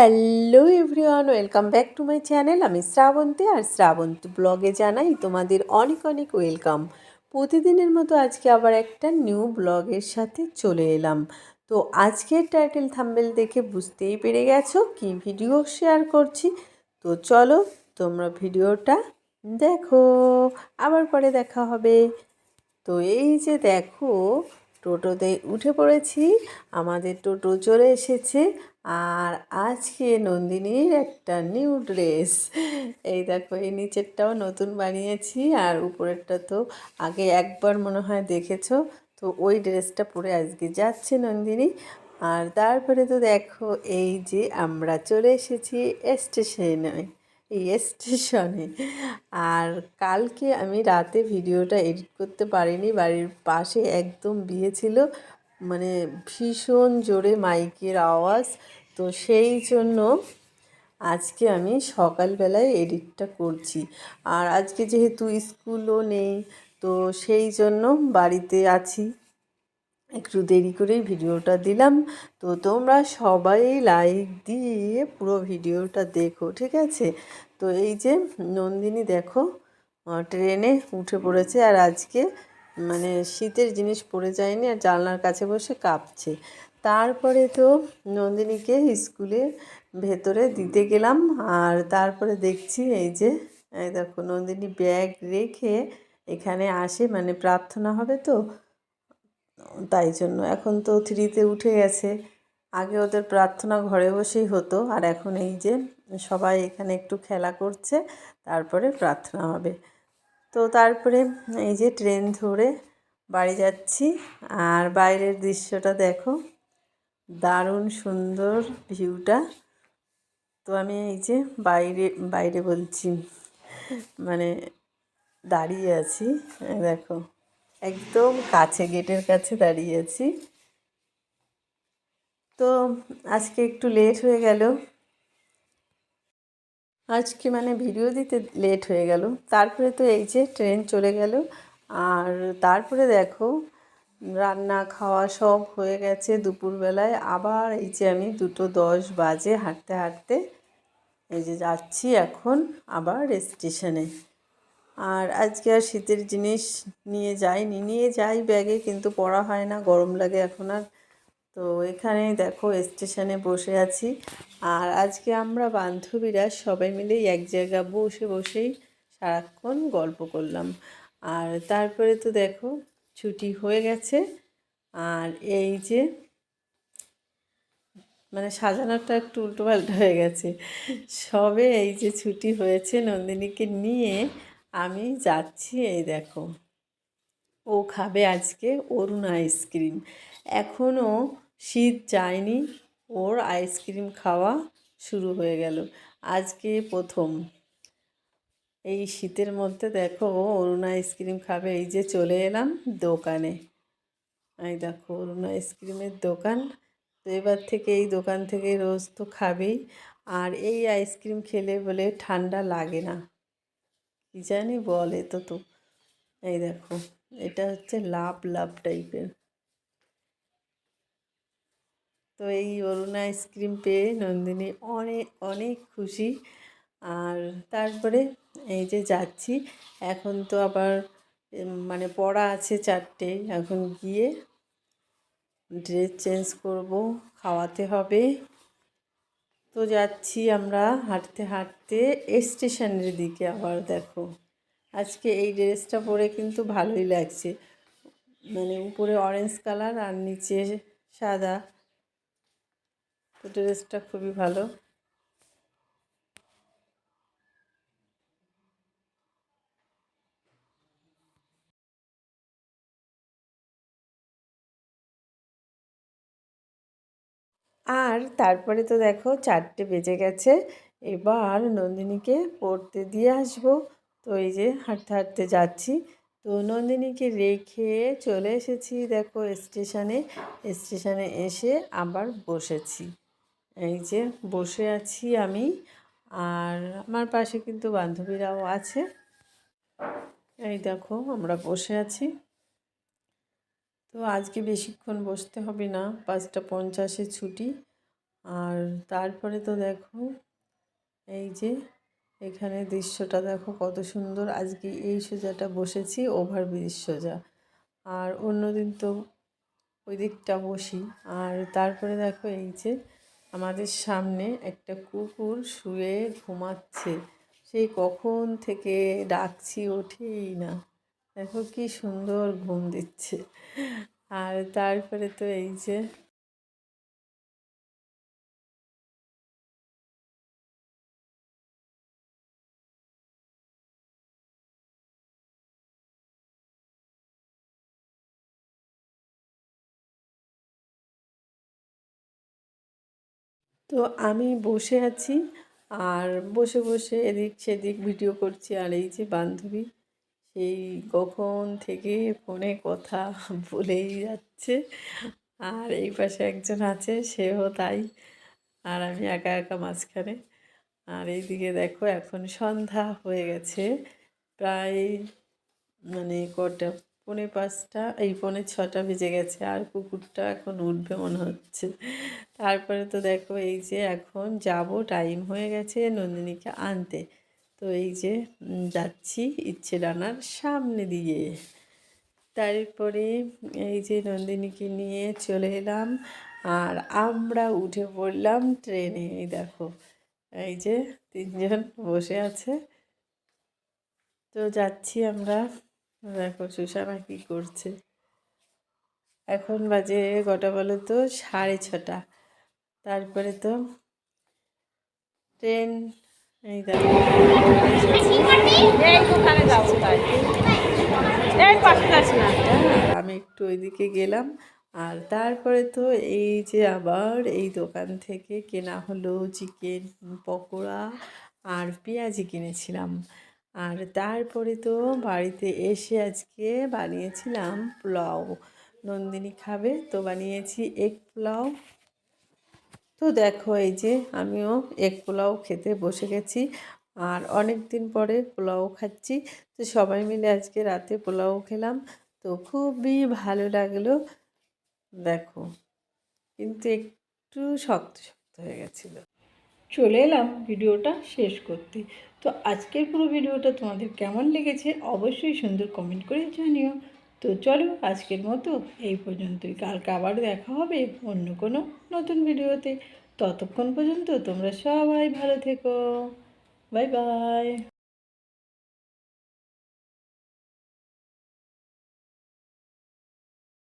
Hello everyone, welcome back to my channel. আমি শ্রাবন্তী আর শ্রাবন্তী ব্লগে জানাই তোমাদের অনেক অনেক ওয়েলকাম। প্রতিদিনের মতো আজকে আবার একটা নিউ ব্লগের সাথে চলে এলাম। তো আজকের টাইটেল থাম্বেল দেখে বুঝতেই পেরে গেছো কি ভিডিও শেয়ার করছি? তো চলো তোমরা ভিডিওটা দেখো। আবার পরে দেখা হবে। তো এই যে দেখো, টোটোতে উঠে পড়েছি। আমাদের টোটো চলে এসেছে। আর আজকে নন্দিনীর একটা নিউ ড্রেস এই দেখো, এই নিচেরটাও নতুন বানিয়েছি আর উপরেরটা তো আগে একবার মনে হয় দেখেছ, তো ওই ড্রেসটা পরে আজকে যাচ্ছে নন্দিনী। আর তারপরে তো দেখো, এই যে আমরা চলে এসেছি স্টেশনে এই স্টেশনে আর কালকে আমি রাতে ভিডিওটা এডিট করতে পারিনি, বাড়ির পাশে একদম বিয়ে ছিল মানে ভীষণ জোরে মাইকের আওয়াজ। তো সেই জন্য আজকে আমি সকালবেলায় এডিটটা করছি। আর আজকে যেহেতু স্কুলও নেই, তো সেই জন্য বাড়িতে আছি। একটু দেরি করেই ভিডিওটা দিলাম। তো তোমরা সবাই লাইক দিয়ে পুরো ভিডিওটা দেখো, ঠিক আছে? তো এই যে নন্দিনী দেখো ট্রেনে উঠে পড়েছে। আর আজকে মানে শীতের জিনিস পড়ে যায়নি আর জানলার কাছে বসে কাঁপছে। তারপরে তো নন্দিনীকে স্কুলে ভেতরে দিতে গেলাম আর তারপরে দেখছি এই যে দেখো নন্দিনী ব্যাগ রেখে এখানে আসে মানে প্রার্থনা হবে তো। তাই জন্য এখন তো থ্রিতে উঠে গেছে। আগে ওদের প্রার্থনা ঘরে বসেই হতো আর এখন এই যে সবাই এখানে একটু খেলা করছে, তারপরে প্রার্থনা হবে। তো তারপরে এই যে ট্রেন ধরে বাড়ি যাচ্ছি। আর বাইরের দৃশ্যটা দেখো, দারুণ সুন্দর ভিউটা। তো আমি এই যে বাইরে বাইরে বলছি মানে দাঁড়িয়ে আছি, দেখো, একদম কাছে, গেটের কাছে দাঁড়িয়ে আছি। তো আজকে একটু লেট হয়ে গেল আজকে মানে ভিডিও দিতে লেট হয়ে গেল। তারপরে তো এই যে ট্রেন চলে গেল। আর তারপরে দেখো, রান্না খাওয়া সব হয়ে গেছে দুপুরবেলায়। আবার এই যে আমি দুটো দশ বাজে হাঁটতে হাঁটতে এই যে যাচ্ছি এখন আবার স্টেশনে। আর আজকে আর শীতের জিনিস নিয়ে যাইনি। নিয়ে যাই ব্যাগে, কিন্তু পড়া হয় না, গরম লাগে এখন আর। তো এখানে দেখো স্টেশনে বসে আছি। আর আজকে আমরা বান্ধবীরা সবাই মিলেই এক জায়গা বসে বসেই সারাক্ষণ গল্প করলাম। আর তারপরে তো দেখো ছুটি হয়ে গেছে। আর এই যে মানে সাজানোটা একটু উল্টোপাল্টা হয়ে গেছে। সবে এই যে ছুটি হয়েছে নন্দিনীকে নিয়ে আমি যাচ্ছি এই দেখো। ও খাবে আজকে অরুণ আইসক্রিম। এখনও শীত যায়নি, ওর আইসক্রিম খাওয়া শুরু হয়ে গেল। আজকে প্রথম। এই শীতের মধ্যে দেখো অরুণ আইসক্রিম খাবে। এই যে চলে এলাম দোকানে। এই দেখো, অরুণ আইসক্রিমের দোকান। তো এবার থেকে এই দোকান থেকে রোজ তো খাবেই। আর এই আইসক্রিম খেলে বলে ঠান্ডা লাগে না। কী জানি বলে তো তো। এই দেখো, এটা হচ্ছে লাভ লাভ টাইপের তো এই অরুণ আইসক্রিম পেয়ে নন্দিনী অনেক অনেক খুশি। আর তারপরে এই যে যাচ্ছি, এখন তো আবার মানে পড়া আছে চারটে, এখন গিয়ে ড্রেস চেঞ্জ করব, খাওয়াতে হবে। তো যাচ্ছি আমরা হাঁটতে হাঁটতে, স্টেশনের দিকে আবার দেখো। আজকে এই ড্রেসটা পরে কিন্তু ভালোই লাগছে। মানে উপরে অরেঞ্জ কালার আর নিচে সাদা। তো ড্রেসটা খুবই ভালো। আর তারপরে তো দেখো চারটে বেজে গেছে, এবার নন্দিনীকে পড়তে দিয়ে আসব। তো এই যে হাঁটতে হাঁটতে যাচ্ছি। তো নন্দিনীকে রেখে চলে এসেছি দেখো স্টেশনে। স্টেশনে এসে আবার বসেছি। এই যে বসে আছি আমি, আর আমার পাশে কিন্তু বান্ধবীরাও আছে। এই দেখো আমরা বসে আছি। তো আজকে বেশিক্ষণ বসতে হবে না, পাঁচটা পঞ্চাশে ছুটি। আর তারপরে তো দেখো, এই যে এখানে দৃশ্যটা দেখো কত সুন্দর। আজকে এই সোজাটা বসেছি, ওভার ব্রিজ সোজা। আর অন্যদিন তো ওই দিকটা বসি। আর তারপরে দেখো এই যে আমাদের সামনে একটা কুকুর শুয়ে ঘুমাচ্ছে। সেই কখন থেকে ডাকছি ওঠেই না। দেখো কি সুন্দর ঘুম দিচ্ছে। আর তারপরে তো এই যে তো আমি বসে আছি আর বসে বসে এদিক সেদিক ভিডিও করছি আর এই যে বান্ধবী, সেই কখন থেকে ফোনে কথা বলেই যাচ্ছে। আর এই পাশে একজন আছে, সেও তাই। আর আমি একা একা মাঝখানে। আর এইদিকে দেখো, এখন সন্ধ্যা হয়ে গেছে। প্রায় মানে কটা পৌনে পাঁচটা, এই পৌনে ছটা বেজে গেছে আর কুকুরটা এখন উঠবে মনে হচ্ছে। তারপরে তো দেখো এই যে এখন যাব টাইম হয়ে গেছে নন্দিনীকে আনতে। তো এই যে যাচ্ছি ইচ্ছে ডানার সামনে দিয়ে। তারপরে এই যে নন্দিনীকে নিয়ে চলে এলাম আর আমরা উঠে পড়লাম ট্রেনে, এই দেখো। এই যে তিনজন বসে আছে। তো যাচ্ছি আমরা দেখো সুষানা কী করছে। এখন বাজে কটা বলো তো? সাড়ে ছটা। তারপরে তো ট্রেন এই আমি একটু ওইদিকে গেলাম আর তারপরে তো এই যে আবার এই দোকান থেকে কেনা হলো চিকেন পকোড়া আর পেঁয়াজি কিনেছিলাম। আর তারপরে তো বাড়িতে এসে আজকে বানিয়েছিলাম পোলাও। নন্দিনী খাবে, তো বানিয়েছি এগ পোলাও। তো দেখো এই যে আমিও এক পোলাও খেতে বসে গেছি আর অনেক দিন পরে পোলাও খাচ্ছি। তো সবাই মিলে আজকে রাতে পোলাও খেলাম, তো খুবই ভালো লাগল। দেখো, কিন্তু একটু শক্ত শক্ত হয়ে গেছিল। চলে এলাম ভিডিওটা শেষ করতে। তো আজকের পুরো ভিডিওটা তোমাদের কেমন লেগেছে অবশ্যই সুন্দর কমেন্ট করে জানিও। তো চলো আজকের মতো এই পর্যন্তই। কালকে আবার দেখা হবে অন্য কোনো নতুন ভিডিওতে। ততক্ষণ পর্যন্ত তোমরা সবাই ভালো থেকো। Bye bye